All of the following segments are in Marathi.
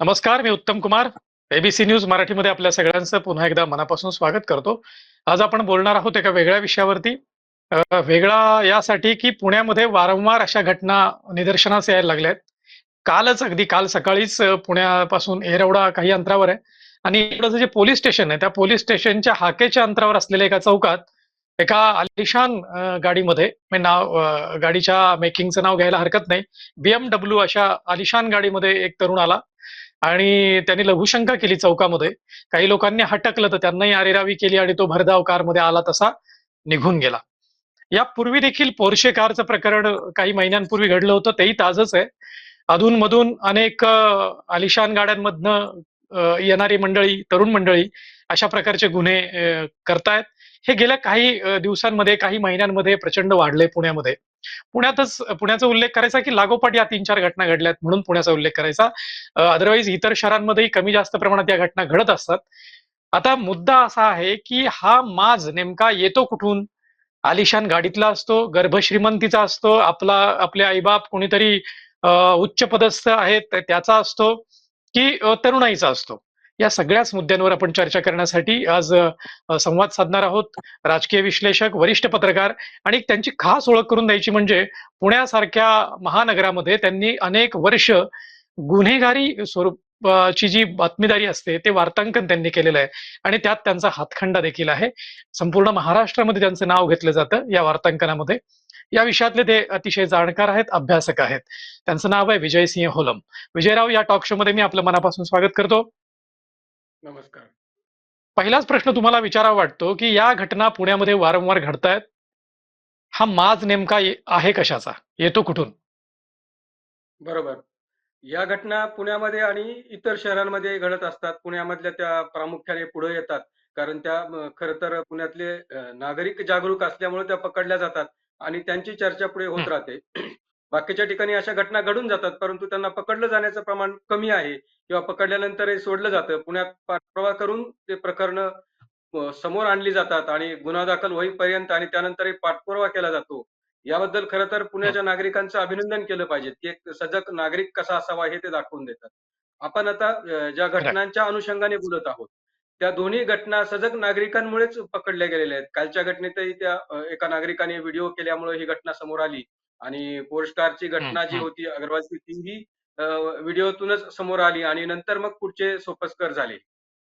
नमस्कार मी उत्तम कुमार. एबीसी न्यूज मराठीमध्ये आपल्या सगळ्यांचं पुन्हा एकदा मनापासून स्वागत करतो. आज आपण बोलणार आहोत एका वेगळ्या विषयावरती. वेगळा यासाठी की पुण्यामध्ये वारंवार अशा घटना निदर्शनास यायला लागल्या आहेत. कालच अगदी काल सकाळीच पुण्यापासून एरवडा काही अंतरावर आहे. आणि इकडचं जे पोलीस स्टेशन आहे त्या पोलीस स्टेशनच्या हाकेच्या अंतरावर असलेल्या एका चौकात एका आलिशान गाडीमध्ये नाव गाडीच्या मेकिंगचं नाव घ्यायला हरकत नाही. बीएमडब्ल्यू अशा आलिशान गाडीमध्ये एक तरुण आला. आणि त्यांनी लघुशंका केली चौकामध्ये. काही लोकांनी हटकलं तर त्यांनाही आरेरावी केली आणि तो भरधाव कारमध्ये आला तसा निघून गेला. यापूर्वी देखील पोर्शे कारचं प्रकरण काही महिन्यांपूर्वी घडलं होतं तेही ताजच आहे. अधूनमधून अनेक आलिशान गाड्यांमधनं येणारी मंडळी तरुण मंडळी अशा प्रकारचे गुन्हे करतायत. हे गेल्या काही दिवसांमध्ये काही महिन्यांमध्ये प्रचंड वाढले पुण्यामध्ये. पुण्यातच पुण्याचा उल्लेख करायचा की लागोपाठ या तीन चार घटना घडल्यात म्हणून पुण्याचा उल्लेख करायचा. अदरवाईज इतर शहरांमध्येही कमी जास्त प्रमाणात या घटना घडत असतात. आता मुद्दा असा आहे की हा माज नेमका येतो कुठून? आलिशान गाडीतला असतो गर्भश्रीमंतीचा असतो आपला आपले आईबाप कोणीतरी उच्च पदस्थ आहेत त्याचा असतो की तरुणाईचा असतो. या सगळ्याच मुद्द्यांवर आपण चर्चा करण्यासाठी आज संवाद साधणार आहोत. राजकीय विश्लेषक वरिष्ठ पत्रकार आणि त्यांची खास ओळख करून द्यायची म्हणजे पुण्यासारख्या महानगरामध्ये त्यांनी अनेक वर्ष गुन्हेगारी स्वरूपाची जी बातमीदारी असते ते वार्तांकन त्यांनी केलेलं आहे. आणि त्यात त्यांचा हातखंडा देखील आहे. संपूर्ण महाराष्ट्रामध्ये त्यांचं नाव घेतलं जातं या वार्तांकनामध्ये. या विषयातले ते अतिशय जाणकार आहेत अभ्यासक आहेत. त्यांचं नाव आहे विजयसिंह होलम. विजयराव या टॉक शो मध्ये मी आपलं मनापासून स्वागत करतो. नमस्कार. पहिलाच प्रश्न तुम्हाला विचारावा वाटतो की या घटना पुण्यामध्ये वारंवार घडतायत? हा माज नेमका आहे कशाचा? येतो कुठून? बरोबर. या घटना पुण्यामध्ये आणि इतर शहरांमध्ये घडत असतात. पुण्यामधल्या त्या प्रामुख्याने पुढे येतात. कारण त्या खरं तर पुण्यातले नागरिक जागरूक असल्यामुळे त्या पकडल्या जातात आणि त्यांची चर्चा पुढे होत. राहते. बाकीच्या ठिकाणी अशा घटना घडून जातात परंतु त्यांना पकडलं जाण्याचं प्रमाण कमी आहे किंवा पकडल्यानंतर सोडलं जातं. पुण्यात पाठपुरावा करून ते प्रकरण समोर आणली जातात आणि गुन्हा दाखल होईपर्यंत आणि त्यानंतर पाठपुरावा केला जातो. याबद्दल खरं तर पुण्याच्या नागरिकांचं अभिनंदन केलं पाहिजे की एक सजग नागरिक कसा असावा हे ते दाखवून देतात. आपण आता ज्या घटनांच्या अनुषंगाने बोलत आहोत त्या दोन्ही घटना सजग नागरिकांमुळेच पकडल्या गेलेल्या आहेत. कालच्या घटनेतही त्या एका नागरिकाने व्हिडिओ केल्यामुळे ही घटना समोर आली. आणि पोस्टकारची घटना जी. होती अग्रवालची तीही व्हिडिओतूनच समोर आली आणि नंतर मग पुढचे सोपस्कर झाले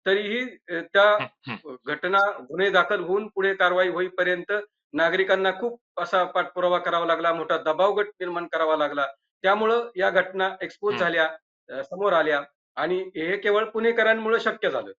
तरीही त्या. घटना गुन्हे दाखल होऊन पुढे कारवाई होईपर्यंत नागरिकांना खूप असा पाठपुरावा करावा लागला मोठा दबाव गट निर्माण करावा लागला त्यामुळं या घटना एक्सपोज. झाल्या समोर आल्या आणि हे केवळ पुणेकरांमुळे शक्य झालं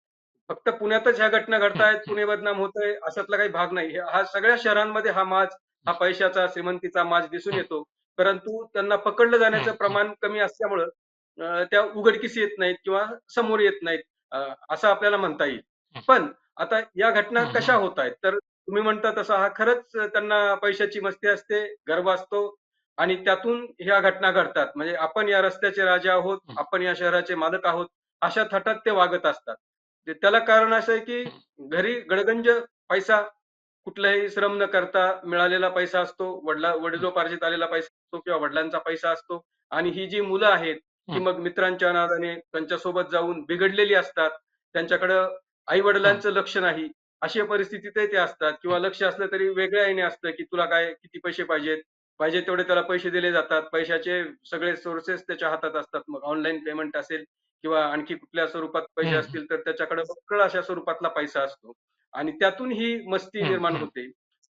फक्त पुण्यातच ह्या घटना घडतायत. पुणे बदनाम होतंय अशातला काही भाग नाही हे- हा सगळ्या शहरांमध्ये हा माज हा पैशाचा श्रीमंतीचा माज दिसून. येतो परंतु त्यांना पकडलं जाण्याचं. प्रमाण कमी असल्यामुळं त्या उघडकीस येत नाहीत किंवा समोर येत नाहीत असं आपल्याला म्हणता येईल. पण आता या घटना कशा. होत आहेत तर तुम्ही म्हणता तसा हा खरंच त्यांना पैशाची मस्ती असते गर्व असतो आणि त्यातून ह्या घटना घडतात म्हणजे आपण या रस्त्याचे राजे आहोत. आपण या शहराचे मालक आहोत अशा थाटात ते वागत असतात त्याला कारण असं आहे की घरी गडगंज पैसा कुठलाही श्रम न करता मिळालेला पैसा असतो वडिला वडिलोपार्जित आलेला पैसा असतो किंवा वडिलांचा पैसा असतो. आणि ही जी मुलं आहेत ती. मग मित्रांच्या नादाने त्यांच्यासोबत जाऊन बिघडलेली असतात. त्यांच्याकडं आई वडिलांचं लक्ष नाही. अशा परिस्थितीतही ते असतात. किंवा लक्ष असलं तरी वेगळ्या याने असतं की तुला काय किती पैसे पाहिजेत? पाहिजे तेवढे त्याला पैसे दिले जातात. पैशाचे सगळे सोर्सेस त्याच्या हातात असतात. मग ऑनलाईन पेमेंट असेल किंवा आणखी कुठल्या स्वरूपात पैसे. असतील तर त्याच्याकडे बक्कळ अशा स्वरूपातला पैसा असतो. आणि त्यातून ही मस्ती निर्माण. होते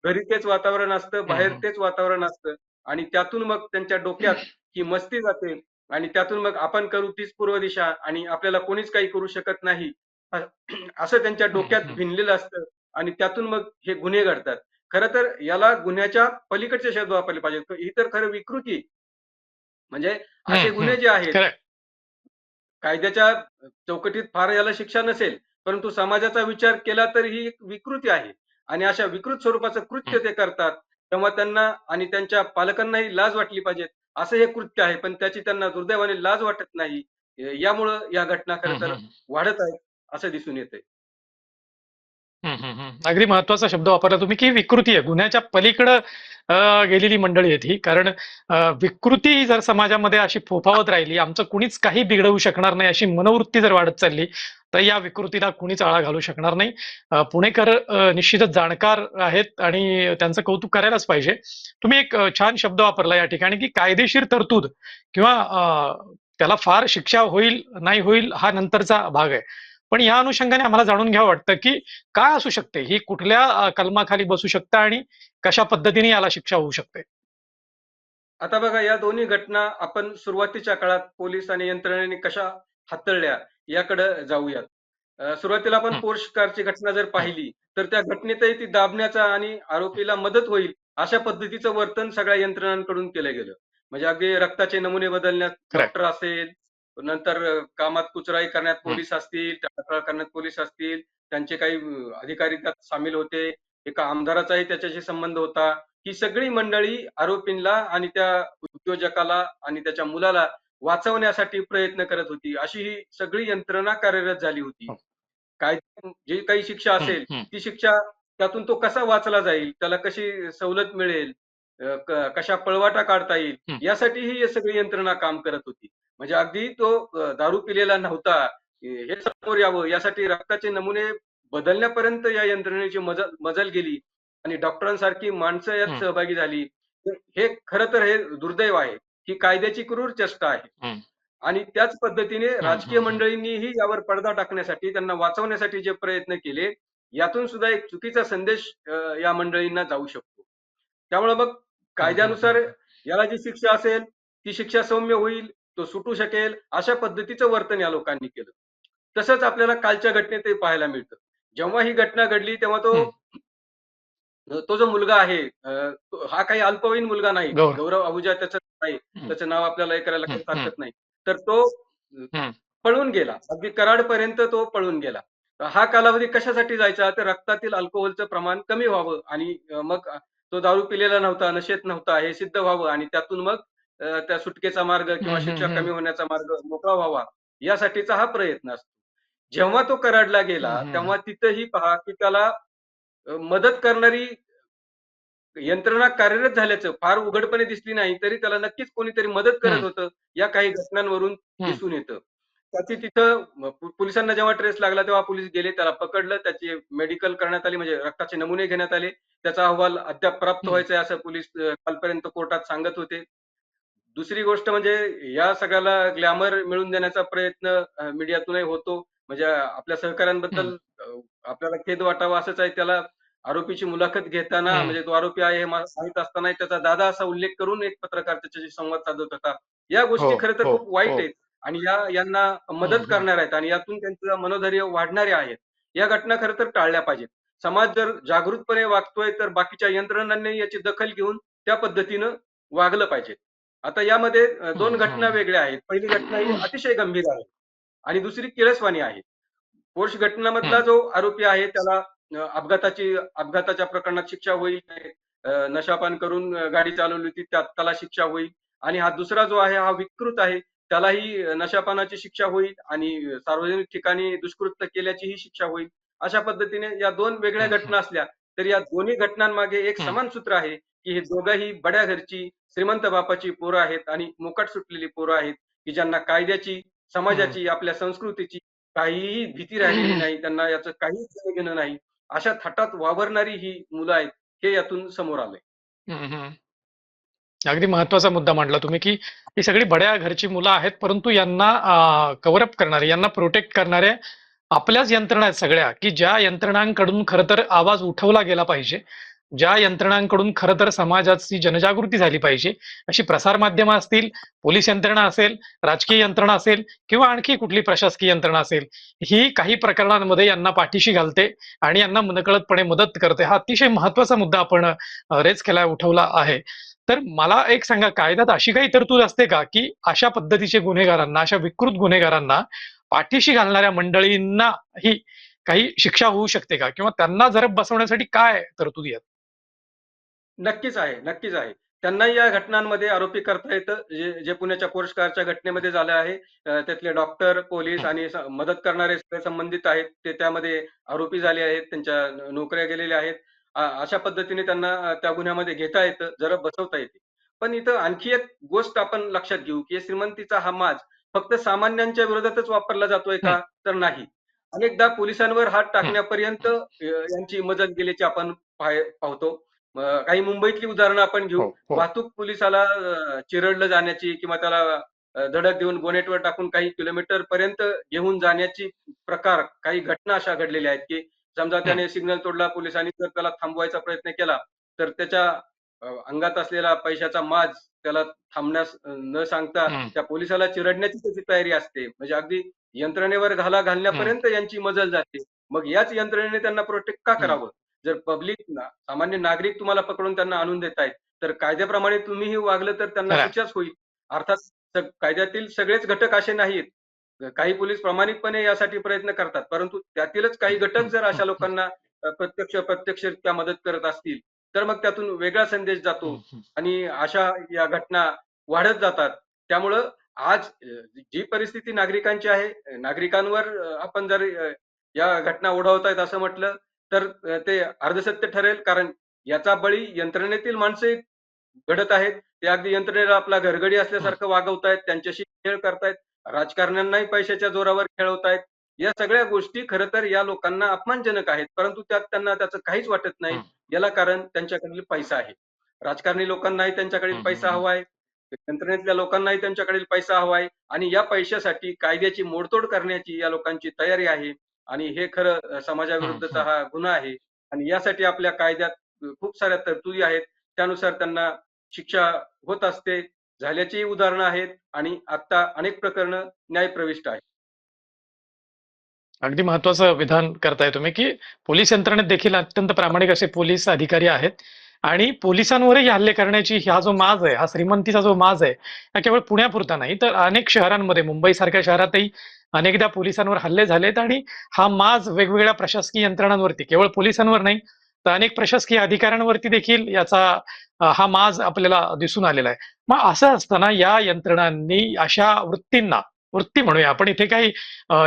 घरी तेच वातावरण असतं बाहेर. तेच वातावरण असतं आणि त्यातून मग त्यांच्या डोक्यात ही मस्ती जाते आणि त्यातून मग आपण करू तीच पूर्व दिशा आणि आपल्याला कोणीच काही करू शकत नाही असं त्यांच्या डोक्यात. भिनलेलं असतं आणि त्यातून मग हे गुन्हे घडतात खरं तर याला गुन्ह्याच्या पलीकडचे शब्द वापरले पाहिजेत ही तर खरं विकृती म्हणजे असे गुन्हे. जे आहेत. कायद्याच्या चौकटीत फार याला शिक्षा नसेल परंतु समाजाचा विचार केला तर ही एक विकृती आहे आणि अशा विकृत स्वरूपाचं कृत्य. ते करतात तेव्हा त्यांना आणि त्यांच्या पालकांनाही लाज वाटली पाहिजे असं हे कृत्य आहे पण त्याची त्यांना दुर्दैवाने लाज वाटत नाही यामुळं या घटना खरं तर. वाढत आहेत असं दिसून येतंय हम्म, हम्म, अगदी महत्त्वाचा शब्द वापरला तुम्ही की विकृती आहे. गुन्ह्याच्या पलीकडं अ, गेलेली मंडळी आहेत ही. कारण अ, विकृती जर समाजामध्ये अशी फोफावत राहिली आमचं कुणीच काही बिघडवू शकणार नाही अशी मनोवृत्ती जर वाढत चालली तर या विकृतीला कुणीच आळा घालू शकणार नाही. अ, पुणेकर अ, निश्चितच जाणकार आहेत आणि त्यांचं कौतुक करायलाच पाहिजे. तुम्ही एक अ, छान शब्द वापरला या ठिकाणी की कायदेशीर तरतूद किंवा अ, त्याला फार शिक्षा होईल नाही होईल हा नंतरचा भाग आहे. पण या अनुषंगाने आम्हाला जाणून घ्यावं वाटतं की काय असू शकते ही कुठल्या कलमाखाली बसू शकतं आणि कशा पद्धतीने याला शिक्षा होऊ शकते आता बघा या दोन्ही घटना आपण सुरुवातीच्या काळात पोलीस आणि यंत्रणेने कशा हाताळल्या याकडे जाऊयात. सुरुवातीला आपण. पोर्श कारची घटना जर पाहिली, तर त्या घटनेतही ती दाबण्याचा आणि आरोपीला मदत होईल अशा पद्धतीचं वर्तन सगळ्या यंत्रणांकडून केलं गेलं. म्हणजे अगदी रक्ताचे नमुने बदलण्यात. डॉक्टर असेल, नंतर कामात कुचराई करण्यात. पोलीस असतील, टाळाटाळ करण्यात पोलीस असतील, त्यांचे काही अधिकारी त्यात सामील होते. एका आमदाराचाही त्याच्याशी संबंध होता. ही सगळी मंडळी आरोपींना आणि त्या उद्योजकाला आणि त्याच्या मुलाला वाचवण्यासाठी प्रयत्न करत होती. अशी ही सगळी यंत्रणा कार्यरत झाली होती. हो. काय जी काही शिक्षा असेल. ती शिक्षा त्यातून तो कसा वाचला जाईल, त्याला कशी सवलत मिळेल, कशा पळवाटा काढता येईल. यासाठी ही सगळी यंत्रणा काम करत होती. म्हणजे अगदी तो दारू पिलेला नव्हता, हे समोर यावं यासाठी रक्ताचे नमुने बदलण्यापर्यंत या यंत्रणेची मजल मजल गेली आणि डॉक्टरांसारखी माणसं यात. सहभागी झाली. हे खरं तर हे दुर्दैव आहे. ही कायद्याची क्रूर चेष्टा आहे. आणि त्याच पद्धतीने राजकीय. मंडळींनीही यावर पडदा टाकण्यासाठी, त्यांना वाचवण्यासाठी जे प्रयत्न केले, यातून सुद्धा एक चुकीचा संदेश या मंडळींना जाऊ शकतो. त्यामुळे मग कायद्यानुसार. याला जी शिक्षा असेल, ती शिक्षा सौम्य होईल, तो सुटू शकेल, अशा पद्धतीचं वर्तन या लोकांनी केलं. तसंच आपल्याला कालच्या घटनेतही पाहायला मिळतं. जेव्हा ही घटना घडली तेव्हा तो. तो जो मुलगा आहे हा काही अल्पवयीन मुलगा नाही. गौरव. अहुजा त्याचं नाव आहे. हं. त्याचं नाव आपल्याला हे करायला काही. हरकत नाही. तर तो. पळून गेला. अगदी कराडपर्यंत तो पळून गेला. हा कालावधी कशासाठी जायचा? तर रक्तातील अल्कोहोलचं प्रमाण कमी व्हावं आणि मग तो दारू पिलेला नव्हता, नशेत नव्हता हे सिद्ध व्हावं आणि त्यातून मग त्या सुटकेचा मार्ग किंवा शिक्षा. कमी होण्याचा मार्ग मोकळा व्हावा, यासाठीचा हा प्रयत्न असतो. जेव्हा तो कराडला गेला, तेव्हा. तिथंही पहा की त्याला मदत करणारी यंत्रणा कार्यरत झाल्याचं फार उघडपणे दिसली नाही, तरी त्याला नक्कीच कोणीतरी मदत करत. होतं, या काही घटनांवरून. दिसून येतं. त्याची तिथं पोलिसांना जेव्हा ट्रेस लागला, तेव्हा पोलीस गेले, त्याला पकडलं, त्याची मेडिकल करण्यात आली, म्हणजे रक्ताचे नमुने घेण्यात आले. त्याचा अहवाल अद्याप प्राप्त. व्हायचा आहे, असं पोलीस कालपर्यंत कोर्टात सांगत होते. दुसरी गोष्ट म्हणजे या सगळ्याला ग्लॅमर मिळवून देण्याचा प्रयत्न मीडियातूनही होतो. म्हणजे आपल्या हं. सहकाऱ्यांबद्दल आपल्याला खेद वाटावा असंच आहे. त्याला आरोपीची मुलाखत घेताना हं. म्हणजे तो आरोपी आहे हे मला माहीत असतानाही त्याचा दादा असा उल्लेख करून एक पत्रकार त्याच्याशी संवाद साधत होता. या हो, गोष्टी खरं तर हो, खूप वाईट हो. आहेत आणि या यांना हं, मदत हं. करणार आहेत आणि यातून त्यांचं मनोधैर्य वाढणारे आहेत. या घटना खरं तर टाळल्या पाहिजेत. समाज जर जागृतपणे वागतोय, तर बाकीच्या यंत्रणांनी याची दखल घेऊन त्या पद्धतीनं वागलं पाहिजे. आता यामध्ये अ, 2 हं, घटना. वेगळ्या आहेत. पहिली घटना ही अतिशय गंभीर आहे आणि दुसरी किळसवाणी आहे. पोर्श घटनामधला. जो आरोपी आहे त्याला अपघाताची अपघाताच्या प्रकरणात शिक्षा होईल. नशापान करून गाडी चालवली होती त्यात त्याला शिक्षा होईल आणि हा दुसरा जो आहे हा विकृत आहे. त्यालाही नशापानाची शिक्षा होईल आणि सार्वजनिक ठिकाणी दुष्कृत्य केल्याचीही शिक्षा होईल. अशा पद्धतीने या 2 वेगळ्या. घटना असल्या, तरी या दोन्ही घटनांमागे एक. समान सूत्र आहे, की हे दोघंही बड्या घरची, श्रीमंत बापाची पोरं आहेत आणि मोकाट सुटलेली पोरं आहेत, की ज्यांना कायद्याची. समाजाची, आपल्या संस्कृतीची काहीही भीती राहिलेली नाही. त्यांना याचं काहीच देणं-घेणं नाही. अशा थाटात वावरणारी ही मुलं आहेत, हे यातून समोर आलंय. अगदी महत्त्वाचा मुद्दा मांडला तुम्ही, की ही सगळी बड्या घरची मुलं आहेत, परंतु यांना अ, कव्हर अप करणारे, यांना प्रोटेक्ट करणारे आपल्याच यंत्रणा आहेत सगळ्या, की ज्या यंत्रणांकडून खरं तर आवाज उठवला गेला पाहिजे. ज्या यंत्रणांकडून खरं तर समाजाची जनजागृती झाली पाहिजे. अशी प्रसारमाध्यमं असतील, पोलीस यंत्रणा असेल, राजकीय यंत्रणा असेल किंवा आणखी कुठली प्रशासकीय यंत्रणा असेल, ही काही प्रकरणांमध्ये यांना पाठीशी घालते आणि यांना मनकळतपणे मदत करते. हा अतिशय महत्त्वाचा मुद्दा आपण रेज केला उठवला आहे. तर मला एक सांगा, कायद्यात अशी काही तरतूद असते का, की अशा पद्धतीचे गुन्हेगारांना, अशा विकृत गुन्हेगारांना पाठीशी घालणाऱ्या मंडळींना ही काही शिक्षा होऊ शकते का? किंवा त्यांना जरब बसवण्यासाठी काय तरतुदी आहेत? नक्कीच आहे, नक्कीच आहे. त्यांनाही या घटनांमध्ये आरोपी करता येतं जे जे पुण्याच्या कोर्सकारच्या घटनेमध्ये झालं आहे त्यातले डॉक्टर पोलीस आणि मदत करणारे सगळे संबंधित आहेत ते त्यामध्ये आरोपी झाले आहेत त्यांच्या नोकऱ्या गेलेल्या आहेत अशा पद्धतीने त्यांना त्या गुन्ह्यामध्ये घेता येतं जरा बसवता येते पण इथं आणखी एक गोष्ट आपण लक्षात घेऊ की श्रीमंतीचा हा माज फक्त सामान्यांच्या विरोधातच वापरला जातोय का? तर नाही. अनेकदा पोलिसांवर हात टाकण्यापर्यंत यांची मदत गेल्याची आपण पाह- पाहतो. काही मुंबईतली उदाहरणं आपण घेऊ. हो, हो. वाहतूक पोलिसाला चिरडलं जाण्याची किंवा त्याला धडक देऊन बोनेटवर टाकून काही किलोमीटर पर्यंत घेऊन जाण्याची प्रकार काही घटना अशा घडलेल्या आहेत की समजा त्याने सिग्नल तोडला पोलिसांनी जर त्याला थांबवायचा प्रयत्न केला तर त्याच्या अंगात असलेला पैशाचा माज त्याला थांबण्यास न सांगता. त्या पोलिसाला चिरडण्याची त्याची तयारी असते म्हणजे अगदी यंत्रणेवर घाला घालण्यापर्यंत यांची मजल जाते मग याच यंत्रणेने त्यांना प्रोटेक्ट का. करावं जर पब्लिक सामान्य नागरिक तुम्हाला पकडून त्यांना आणून देत आहेत तर कायद्याप्रमाणे तुम्हीही वागलं तर त्यांना. शिक्षाच होईल अर्थात कायद्यातील सगळेच घटक असे नाहीत काही पोलीस प्रामाणिकपणे यासाठी प्रयत्न करतात परंतु त्यातीलच काही घटक जर अशा लोकांना अ, प्रत्यक्ष प्रत्यक्षरित्या मदत करत असतील तर मग त्यातून वेगळा संदेश जातो आणि अशा या घटना वाढत जातात. त्यामुळं आज जी परिस्थिती नागरिकांची आहे नागरिकांवर आपण जर या घटना ओढवतायत असं म्हटलं तर ते अर्धसत्य ठरेल कारण याचा बळी यंत्रणेतील माणसे घडत आहेत. ते अगदी यंत्रणेला आपला घरगडी असल्यासारखं वागवतायत त्यांच्याशी खेळ करतायत राजकारण्यांनाही पैशाच्या जोरावर खेळवतायत. या सगळ्या गोष्टी खरं तर या लोकांना अपमानजनक आहेत. परंतु त्यात त्यांना त्याचं काहीच वाटत नाही. याला कारण त्यांच्याकडील पैसा आहे. राजकारणी लोकांनाही त्यांच्याकडील पैसा. हवा आहे. यंत्रणेतल्या लोकांनाही त्यांच्याकडील पैसा हवा आहे. आणि या पैशासाठी कायद्याची मोडतोड करण्याची या लोकांची तयारी आहे. आणि हे खरं समाजाविरुद्धचा हा गुन्हा आहे. आणि यासाठी आपल्या कायद्यात खूप साऱ्या तरतुदी आहेत. त्यानुसार त्यांना शिक्षा होत असते. झाल्याची उदाहरणं आहेत. आणि आता अनेक प्रकरणं न्यायप्रविष्ट आहेत. अगदी महत्वाचं विधान करताय तुम्ही की पोलीस यंत्रणेत देखील अत्यंत प्रामाणिक असे पोलीस अधिकारी आहेत. आणि पोलिसांवरही हल्ले करण्याची हा जो माज आहे हा श्रीमंतीचा जो माज आहे हा केवळ पुण्यापुरता नाही तर अनेक शहरांमध्ये मुंबई सारख्या शहरातही अनेकदा पोलिसांवर हल्ले झालेत आणि हा माज वेगवेगळ्या प्रशासकीय यंत्रणांवरती केवळ पोलिसांवर नाही तर अनेक प्रशासकीय अधिकाऱ्यांवरती देखील याचा हा माज आपल्याला दिसून आलेला आहे. मग असं असताना या यंत्रणांनी अशा वृत्तींना वृत्ती म्हणूया. आपण इथे काही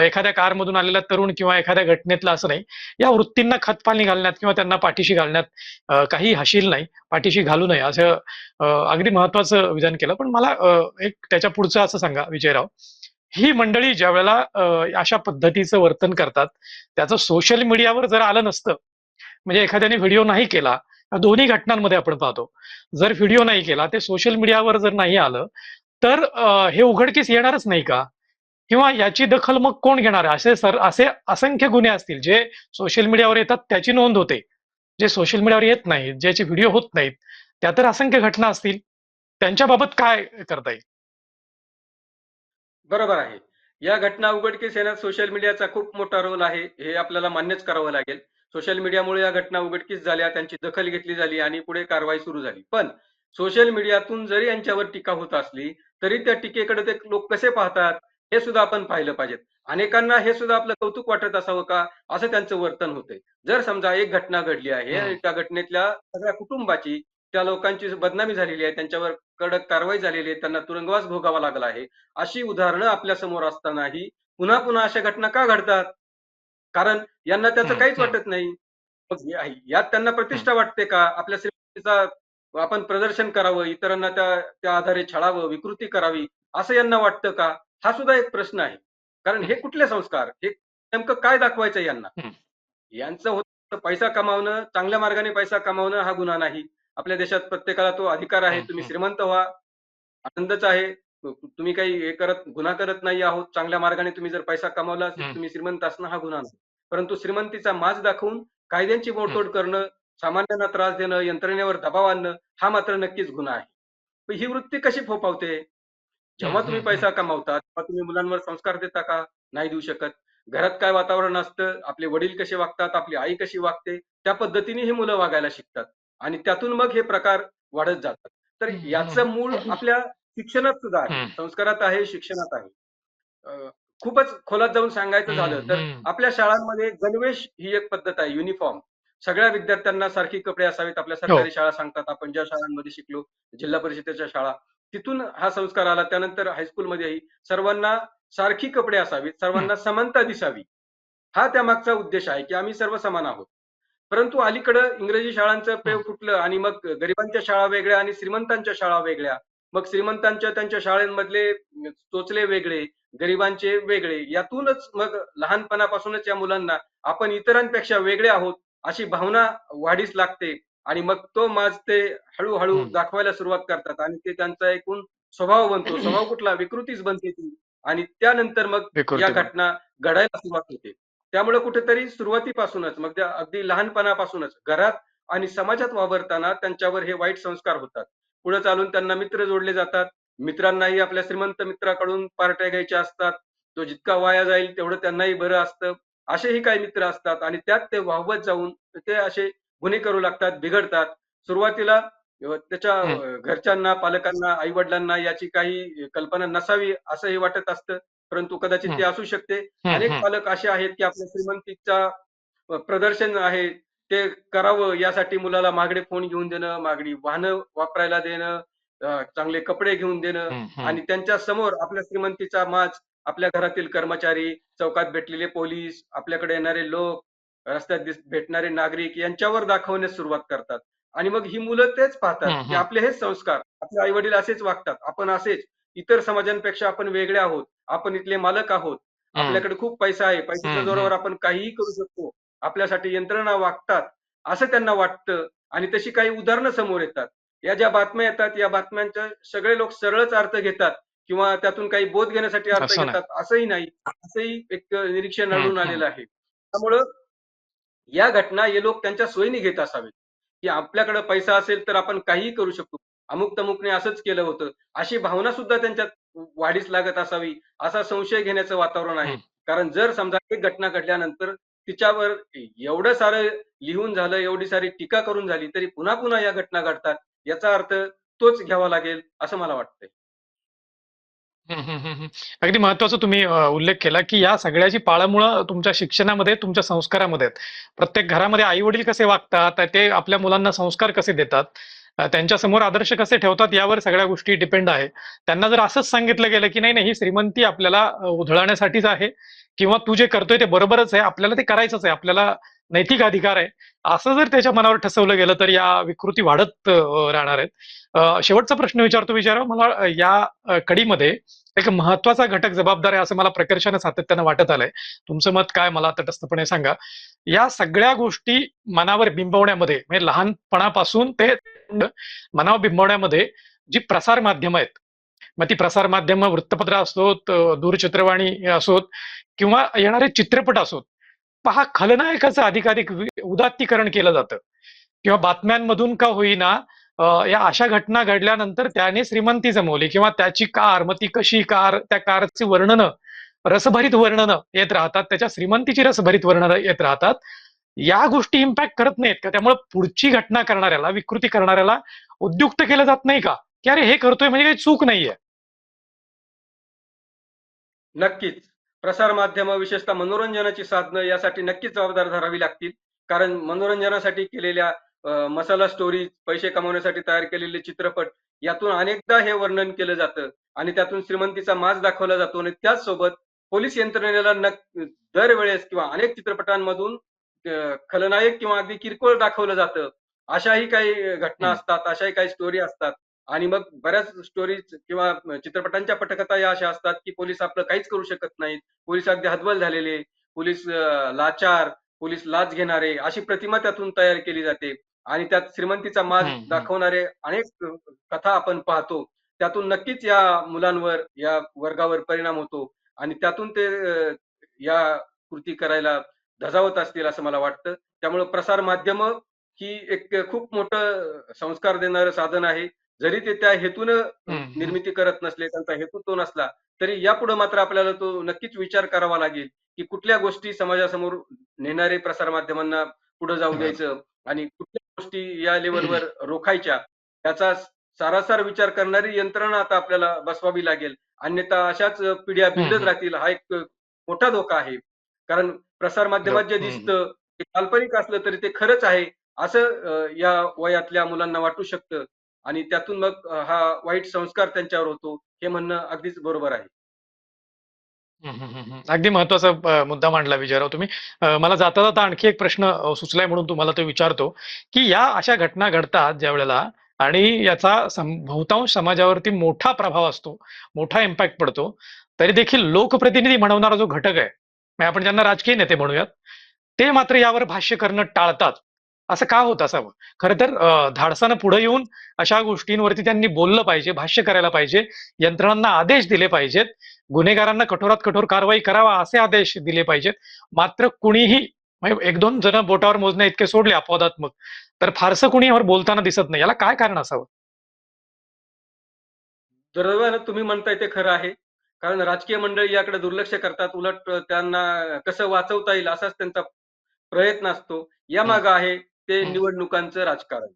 एखाद्या कारमधून आलेला तरुण किंवा एखाद्या घटनेतला असं नाही. या वृत्तींना खतपाणी घालण्यात किंवा त्यांना पाठीशी घालण्यात काही हशील नाही. पाठीशी घालू नये असं अगदी महत्वाचं विधान केलं. पण मला एक त्याच्या पुढचं असं सांगा विजयराव. ही मंडळी ज्या वेळेला अशा पद्धतीचं वर्तन करतात त्याचं सोशल मीडियावर जर आलं नसतं म्हणजे एखाद्याने व्हिडिओ नाही केला दोन्ही घटनांमध्ये आपण पाहतो. जर व्हिडिओ नाही केला ते सोशल मीडियावर जर नाही आलं तर हे उघडकीस येणारच नाही का? किंवा याची दखल मग कोण घेणार? आहे असे सर असे असंख्य गुन्हे असतील जे सोशल मीडियावर येतात त्याची नोंद होते. जे सोशल मीडियावर येत नाहीत ज्याचे व्हिडिओ होत नाहीत त्या तर असंख्य घटना असतील. त्यांच्याबाबत काय करता येईल? बरोबर आहे. या घटना उघडकीस येण्यात सोशल मीडियाचा खूप मोठा रोल आहे हे आपल्याला मान्यच करावं लागेल. सोशल मीडियामुळे या घटना उघडकीस झाल्या त्यांची दखल घेतली झाली आणि पुढे कारवाई सुरू झाली. पण सोशल मीडियातून जरी यांच्यावर टीका होत असली तरी त्या टीकेकडे ते लोक कसे पाहतात हे सुद्धा आपण पाहिलं पाहिजे अनेकांना हे सुद्धा आपलं कौतुक वाटत असावं का? असं त्यांचं वर्तन होतंय. जर समजा एक घटना घडली आहे त्या घटनेतल्या सगळ्या कुटुंबाची त्या लोकांची बदनामी झालेली आहे त्यांच्यावर कडक कारवाई झालेली आहे त्यांना तुरुंगवास भोगावा लागला आहे अशी उदाहरणं आपल्यासमोर असतानाही पुन्हा पुन्हा अशा घटना का घडतात? कारण यांना त्याचं काहीच. वाटत नाही. यात त्यांना प्रतिष्ठा वाटते का? आपल्या श्रीमंतीचा आपण प्रदर्शन करावं इतरांना त्या त्या आधारे छळावं विकृती करावी असं यांना वाटतं का? हा सुद्धा एक प्रश्न आहे. कारण हे कुठले संस्कार? हे नेमकं काय दाखवायचं यांना. यांचं होतं पैसा कमावणं चांगल्या मार्गाने पैसा कमावणं हा गुन्हा नाही. आपल्या देशात प्रत्येकाला तो अधिकार आहे. तुम्ही. श्रीमंत व्हा आनंदच आहे. तुम्ही काही हे करत गुन्हा करत नाही आहोत. चांगल्या मार्गाने तुम्ही जर पैसा कमावला. तुम्ही श्रीमंत असणं हा गुन्हा नाही. परंतु श्रीमंतीचा माज दाखवून कायद्यांची मोडतोड करणं सामान्यांना त्रास देणं यंत्रणेवर दबाव आणणं हा मात्र नक्कीच गुन्हा आहे. पण ही वृत्ती कशी फोपावते जेव्हा तुम्ही पैसा कमावता तेव्हा तुम्ही मुलांवर संस्कार देता का? नाही देऊ शकत. घरात काय वातावरण असतं? आपले वडील कसे वागतात? आपली आई कशी वागते? त्या पद्धतीने ही मुलं वागायला शिकतात. आणि त्यातून मग हे प्रकार वाढत जातात. तर याचं मूळ आपल्या शिक्षणात सुद्धा आहे. संस्कारात आहे शिक्षणात आहे. खूपच खोलात जाऊन सांगायचं झालं तर. आपल्या शाळांमध्ये गणवेश ही एक पद्धत आहे युनिफॉर्म. सगळ्या विद्यार्थ्यांना सारखी कपडे असावेत. आपल्या सरकारी शाळा सांगतात आपण ज्या शाळांमध्ये शिकलो जिल्हा परिषदेच्या शाळा तिथून हा संस्कार आला. त्यानंतर हायस्कूलमध्येही सर्वांना सारखी कपडे असावीत सर्वांना समानता दिसावी. हा त्यामागचा उद्देश आहे की आम्ही सर्व समान आहोत. परंतु अलीकडं इंग्रजी शाळांचं पेव फुटलं आणि मग गरिबांच्या शाळा वेगळ्या आणि श्रीमंतांच्या शाळा वेगळ्या. मग श्रीमंतांच्या त्यांच्या शाळेमधले चोचले वेगळे गरिबांचे वेगळे. यातूनच मग लहानपणापासूनच या मुलांना आपण इतरांपेक्षा वेगळे आहोत. अशी भावना वाढीस लागते. आणि मग तो माज ते हळूहळू. दाखवायला सुरुवात करतात. आणि ते त्यांचा एकूण स्वभाव बनतो. स्वभाव कुठला? विकृतीच बनते ती. आणि त्यानंतर मग या घटना घडायला सुरुवात होते. त्यामुळे कुठेतरी सुरुवातीपासूनच मग त्या अगदी लहानपणापासूनच घरात आणि समाजात वावरताना त्यांच्यावर हे वाईट संस्कार होतात. पुढे चालून त्यांना मित्र जोडले जातात. मित्रांनाही आपल्या श्रीमंत मित्राकडून पार्ट्या घ्यायच्या असतात. तो जितका वाया जाईल तेवढं त्यांनाही बरं असतं. असेही काही मित्र असतात आणि त्यात ते वाहवत जाऊन ते असे गुन्हे करू लागतात बिघडतात. सुरुवातीला त्याच्या घरच्यांना पालकांना आई वडिलांना याची काही कल्पना नसावी असंही वाटत असतं. परंतु कदाचित ते असू शकते. अनेक. पालक असे आहेत की आपल्या श्रीमंतीचा प्रदर्शन आहे. ते करावं यासाठी मुलाला महागडे फोन घेऊन देणं महागडी वाहनं वापरायला देणं चांगले कपडे घेऊन देणं. आणि त्यांच्यासमोर आपल्या श्रीमंतीचा माज आपल्या घरातील कर्मचारी चौकात भेटलेले पोलीस आपल्याकडे येणारे लोक रस्त्यात भेटणारे नागरिक यांच्यावर दाखवण्यास सुरुवात करतात. आणि मग ही मुलं तेच पाहतात की. आपले हेच संस्कार आपले आई वडील असेच वागतात. आपण असेच इतर समाजांपेक्षा आपण वेगळे आहोत आपण इथले मालक आहोत. आपल्याकडे खूप पैसा आहे पैशाच्या जोरावर आपण काहीही करू शकतो. आपल्यासाठी यंत्रणा वागतात असं त्यांना वाटतं आणि तशी काही उदाहरणं समोर येतात. या ज्या बातम्या येतात या बातम्यांचा सगळे लोक सरळच अर्थ घेतात. किंवा त्यातून काही बोध घेण्यासाठी अर्थ. घेतात असंही नाही. असंही एक निरीक्षण आढळून. आलेलं आहे. त्यामुळं या घटना हे लोक त्यांच्या सोयीने घेत असावेत. की आपल्याकडे पैसा असेल तर आपण काहीही करू शकतो. अमुक तमुकने असंच केलं होतं. अशी भावना सुद्धा त्यांच्यात वाढीस लागत असावी असा संशय घेण्याचं वातावरण आहे. कारण जर समजा एक घटना घडल्यानंतर तिच्यावर एवढं सारं लिहून झालं एवढी सारी टीका करून झाली तरी पुन्हा पुन्हा या घटना घडतात. याचा अर्थ तोच घ्यावा लागेल असं मला वाटतंय. अगदी महत्त्वाचा तुम्ही अ, उल्लेख केला की या सगळ्याची पाळंमुळं तुमच्या शिक्षणामध्ये तुमच्या संस्कारामध्ये आहेत. प्रत्येक घरामध्ये आई वडील कसे वागतात ते आपल्या मुलांना संस्कार कसे देतात अ, त्यांच्यासमोर आदर्श कसे ठेवतात यावर सगळ्या गोष्टी डिपेंड आहे. त्यांना जर असंच सांगितलं गेलं की नाही नाही ही श्रीमंती आपल्याला अ, उधळण्यासाठीच आहे किंवा तू जे करतोय ते बरोबरच आहे आपल्याला ते करायचंच आहे आपल्याला नैतिक अधिकार आहे. असं जर त्याच्या मनावर ठसवलं गेलं तर या विकृती वाढत राहणार आहेत. शेवटचा प्रश्न विचारतो विचारा मला या कडीमध्ये एक महत्त्वाचा घटक जबाबदार आहे असं मला प्रकर्षाने सातत्यानं वाटत आलंय. तुमचं मत काय? मला तटस्थपणे सांगा. या सगळ्या गोष्टी मनावर बिंबवण्यामध्ये म्हणजे लहानपणापासून ते मनावर बिंबवण्यामध्ये जी प्रसार माध्यमं आहेत मग ती प्रसार माध्यम वृत्तपत्र असोत दूरचित्रवाणी असोत किंवा येणारे चित्रपट असोत पहा खलनायकाचं अधिकाधिक उदात्तीकरण केलं जातं. किंवा बातम्यांमधून का होईना या अशा घटना घडल्यानंतर त्याने श्रीमंती जमवली किंवा त्याची कार मग ती कशी कार त्या कारची वर्णनं रसभरीत वर्णनं येत राहतात त्याच्या श्रीमंतीची रसभरीत वर्णनं येत राहतात. या गोष्टी इम्पॅक्ट करत नाहीत का? त्यामुळे पुढची घटना करणाऱ्याला विकृती करणाऱ्याला उद्युक्त केलं जात नाही का? की अरे हे करतोय म्हणजे काही चूक नाहीये. नक्कीच. प्रसार माध्यम विशेषतः मनोरंजनाची साधनं यासाठी नक्कीच जबाबदार धरावी लागतील. कारण मनोरंजनासाठी केलेल्या मसाला स्टोरीज पैसे कमवण्यासाठी तयार केलेले चित्रपट यातून अनेकदा हे वर्णन केलं जातं आणि त्यातून श्रीमंतीचा माज दाखवला जातो आणि त्याचसोबत पोलीस यंत्रणेला नक दरवेळेस किंवा अनेक चित्रपटांमधून खलनायक किंवा अगदी किरकोळ दाखवलं जातं. अशाही काही घटना. असतात अशाही काही स्टोरी असतात. आणि मग बऱ्याच स्टोरीज किंवा चित्रपटांच्या पटकथा या अशा असतात की पोलीस आपलं काहीच करू शकत नाहीत. पोलीस अगदी हतबल झालेले पोलीस लाचार पोलीस लाच घेणारे अशी प्रतिमा त्यातून तयार केली जाते. आणि त्यात श्रीमंतीचा माज हम्म. दाखवणारे अनेक कथा आपण पाहतो. त्यातून नक्कीच या मुलांवर या वर्गावर परिणाम होतो. आणि त्यातून ते या कृती करायला धजावत असतील असं मला वाटतं. त्यामुळे प्रसार माध्यम ही एक खूप मोठं संस्कार देणारं साधन आहे. जरी ते त्या हेतून. निर्मिती करत नसले त्यांचा हेतू तो नसला तरी यापुढे मात्र आपल्याला तो नक्कीच विचार करावा लागेल की कुठल्या गोष्टी समाजासमोर नेणारे प्रसार माध्यमांना पुढे जाऊ. द्यायचं आणि कुठल्या गोष्टी या लेवलवर रोखायच्या याचा सारासार विचार करणारी यंत्रणा आता आपल्याला बसवावी लागेल अन्यथा अशाच पिढ्या भिडत. राहतील हा एक मोठा धोका आहे कारण प्रसार माध्यमात जे. दिसतं ते काल्पनिक असलं तरी ते खरंच आहे असं या वयातल्या मुलांना वाटू शकतं आणि त्यातून मग हा वाईट संस्कार त्यांच्यावर होतो हे म्हणणं अगदीच बरोबर आहे. अगदी महत्त्वाचा अ, मुद्दा मांडला विजयराव तुम्ही. अ, मला जाता जाता आणखी एक प्रश्न अ, सुचलाय म्हणून तुम्हाला तो विचारतो, की या अशा घटना घडतात ज्या वेळेला आणि याचा सम बहुतांश समाजावरती मोठा प्रभाव असतो, मोठा इम्पॅक्ट पडतो. तरी देखील लोकप्रतिनिधी म्हणवणारा जो घटक आहे, म्हणजे आपण ज्यांना राजकीय नेते म्हणूयात, ते मात्र यावर भाष्य करणं टाळतात. असं का होत असावं? खरं तर धाडसानं पुढे येऊन अशा गोष्टींवरती त्यांनी बोललं पाहिजे, भाष्य करायला पाहिजे, यंत्रणांना आदेश दिले पाहिजेत, गुन्हेगारांना कठोरात कठोर कारवाई करावा असे आदेश दिले पाहिजेत. मात्र कुणीही म्हणजे 1-2 जण बोटावर मोजण्या इतके सोडले अपवादात्मक, तर फारसं कुणी यावर बोलताना दिसत नाही. याला काय कारण असावं? दुर्दैवानं तुम्ही म्हणताय ते खरं आहे. कारण राजकीय मंडळी याकडे दुर्लक्ष करतात. उलट त्यांना कसं वाचवता येईल असाच त्यांचा प्रयत्न असतो. या मागं आहे ते. निवडणुकांचं राजकारण.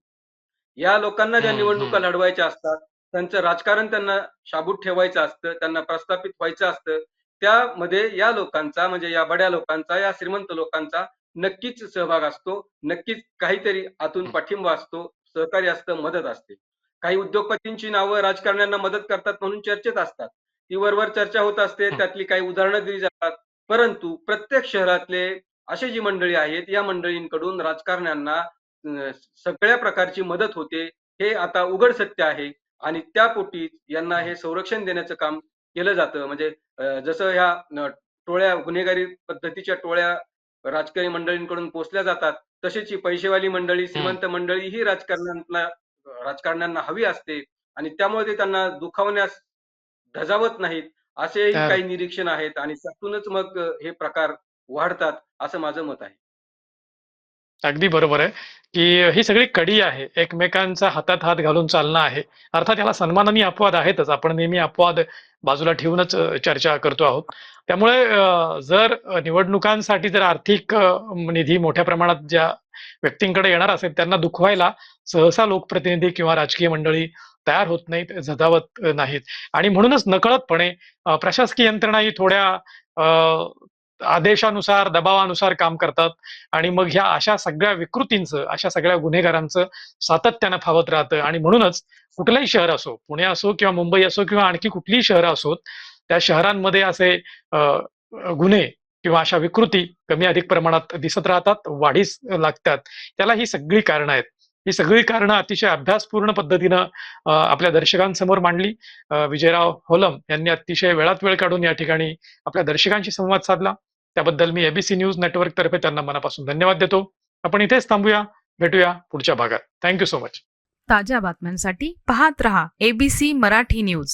या लोकांना ज्या निवडणुका. लढवायच्या असतात, त्यांचं राजकारण त्यांना शाबूत ठेवायचं असतं, त्यांना प्रस्थापित व्हायचं असतं. त्यामध्ये या लोकांचा म्हणजे या बड्या लोकांचा, या श्रीमंत लोकांचा नक्कीच सहभाग असतो. नक्कीच काहीतरी आतून. पाठिंबा असतो, सहकार्य असतं, मदत असते. काही उद्योगपतींची नावं राजकारण्यांना मदत करतात म्हणून चर्चेत असतात. ती वरवर चर्चा होत असते. त्यातली काही उदाहरणं दिली जातात. परंतु प्रत्येक शहरातले अशी जी मंडळी आहेत, या मंडळींकडून राजकारण्यांना सगळ्या प्रकारची मदत होते. हे आता उघड सत्य आहे आणि त्यापोटी यांना हे संरक्षण देण्याचं काम केलं जातं. म्हणजे जसं ह्या टोळ्या गुन्हेगारी पद्धतीच्या टोळ्या राजकारणी मंडळींकडून पोसल्या जातात, तशीच ही पैसेवाली मंडळी. श्रीमंत मंडळी ही राजकारण्यांना राजकारण्यांना हवी असते आणि त्यामुळे ते त्यांना दुखावण्यास धजावत नाहीत. असेही काही निरीक्षण आहेत आणि त्यातूनच मग हे प्रकार वाढतात, असं माझं मत आहे. अगदी बरोबर आहे, की ही सगळी कडी आहे. एकमेकांचा हातात हात घालून चालणं आहे. अर्थात याला सन्माननीय अपवाद आहेतच. आपण नेहमी अपवाद बाजूला ठेवूनच चर्चा करतो आहोत. त्यामुळे जर निवडणुकांसाठी जर आर्थिक निधी मोठ्या प्रमाणात ज्या व्यक्तींकडे येणार असेल, त्यांना दुखवायला सहसा लोकप्रतिनिधी किंवा राजकीय मंडळी तयार होत नाहीत, झजावत नाहीत आणि म्हणूनच नकळतपणे प्रशासकीय यंत्रणा ही थोड्या आदेशानुसार, दबावानुसार काम करतात आणि मग ह्या अशा सगळ्या विकृतींचं, अशा सगळ्या गुन्हेगारांचं सातत्यानं फावत राहतं आणि म्हणूनच कुठलंही शहर असो, पुणे असो किंवा मुंबई असो किंवा आणखी कुठलीही शहरं असोत, त्या शहरांमध्ये असे गुन्हे किंवा अशा विकृती कमी अधिक प्रमाणात दिसत राहतात, वाढीस लागतात. त्याला ही सगळी कारणं आहेत. ही सगळी कारणं अतिशय अभ्यासपूर्ण पद्धतीनं आपल्या दर्शकांसमोर मांडली. विजयराव होलम यांनी अतिशय वेळात वेळ काढून या ठिकाणी आपल्या दर्शकांशी संवाद साधला. त्याबद्दल मी एबीसी न्यूज नेटवर्कतर्फे त्यांना मनापासून धन्यवाद देतो. आपण इथेच थांबूया. भेटूया पुढच्या भागात. Thank you so much. ताज्या बातम्यांसाठी पाहत रहा एबीसी मराठी न्यूज